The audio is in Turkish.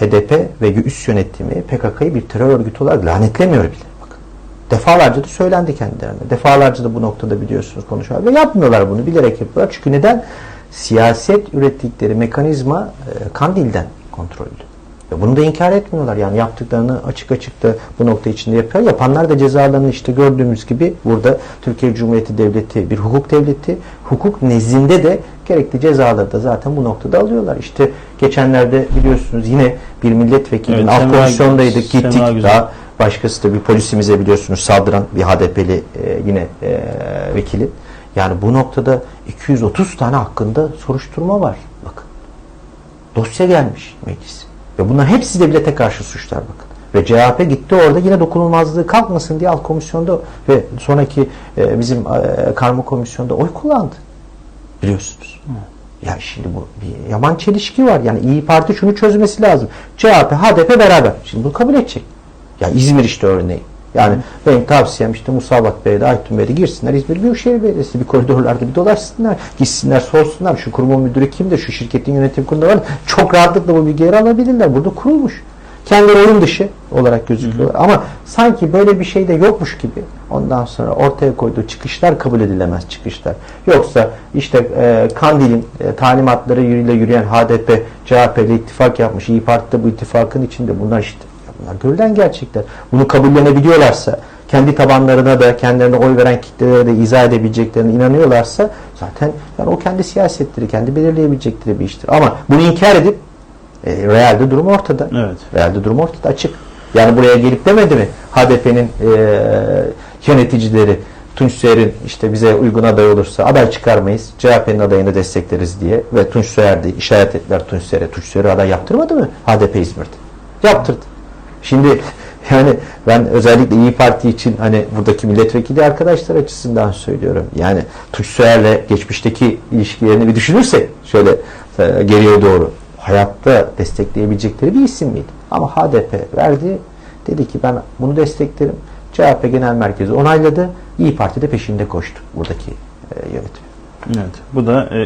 HDP ve üst yönetimi PKK'yı bir terör örgütü olarak lanetlemiyor bile. Defalarca da söylendi kendilerine. Defalarca da bu noktada biliyorsunuz konuşuyorlar. Ve yapmıyorlar bunu. Bilerek yapıyorlar. Çünkü neden? Siyaset ürettikleri mekanizma e, Kandil'den kontrollü. Bunu da inkar etmiyorlar. Yani yaptıklarını açık açık da bu nokta içinde yapıyor. Yapanlar da cezalarını işte gördüğümüz gibi burada Türkiye Cumhuriyeti Devleti bir hukuk devleti. Hukuk nezdinde de gerekli cezaları da zaten bu noktada alıyorlar. İşte geçenlerde biliyorsunuz yine bir milletvekilinin Evet, alt komisyondaydık gittik. Daha başkası da bir polisimize biliyorsunuz saldıran bir HDP'li e, yine e, vekili. Yani bu noktada 230 tane hakkında soruşturma var. Bakın. Dosya gelmiş meclis. Ve bunların hepsi devlete karşı suçlar bakın. Ve CHP gitti orada yine dokunulmazlığı kalkmasın diye alt komisyonda ve sonraki e, bizim e, karma komisyonda oy kullandı. Biliyorsunuz. Ya şimdi bu bir yaman çelişki var. Yani İyi Parti şunu çözmesi lazım. CHP, HDP beraber. Şimdi bunu kabul edecek. Ya İzmir işte örneği. Yani benim tavsiyem işte Musavat Bey'de, Aytun Bey'de girsinler. İzmir Büyükşehir Belediyesi bir koridorlarda bir dolaşsınlar. Gitsinler sorsunlar. Şu kurumun müdürü kimdir? Şu şirketin yönetim kurulu var. Çok rahatlıkla bu bilgileri alabilirler. Burada kurulmuş. Kendileri oyun dışı olarak gözüküyor. Ama sanki böyle bir şey de yokmuş gibi ondan sonra ortaya koyduğu çıkışlar kabul edilemez çıkışlar. Yoksa işte e, Kandil'in e, talimatlarıyla yürüyen HDP, CHP ile ittifak yapmış. İyi Parti de bu ittifakın içinde. Bunlar işte bunlar görülen gerçekler. Bunu kabullenebiliyorlarsa kendi tabanlarına da kendilerine oy veren kitlelere de izah edebileceklerine inanıyorlarsa zaten yani o kendi siyasetleri, kendi belirleyebilecekleri bir iştir. Ama bunu inkar edip e, realde durum ortada. Evet. Realde durum ortada açık. Yani buraya gelip demedi mi HDP'nin e, yöneticileri Tunç Soyer'in işte bize uygun aday olursa aday çıkarmayız. CHP'nin adayını destekleriz diye ve Tunç Soyer de işaret ettiler Tunç Soyer'e. Tunç Soyer'e aday yaptırmadı mı HDP İzmir'de? Yaptırdı. Şimdi yani ben özellikle İyi Parti için hani buradaki milletvekili arkadaşlar açısından söylüyorum. Yani Tunç Soyer'le geçmişteki ilişkilerini bir düşünürsek şöyle e, geriye doğru hayatta destekleyebilecekleri bir isim miydi? Ama HDP verdi. Dedi ki ben bunu desteklerim. CHP Genel Merkezi onayladı. İyi Parti de peşinde koştu buradaki e, yönetim. Evet. Bu da e,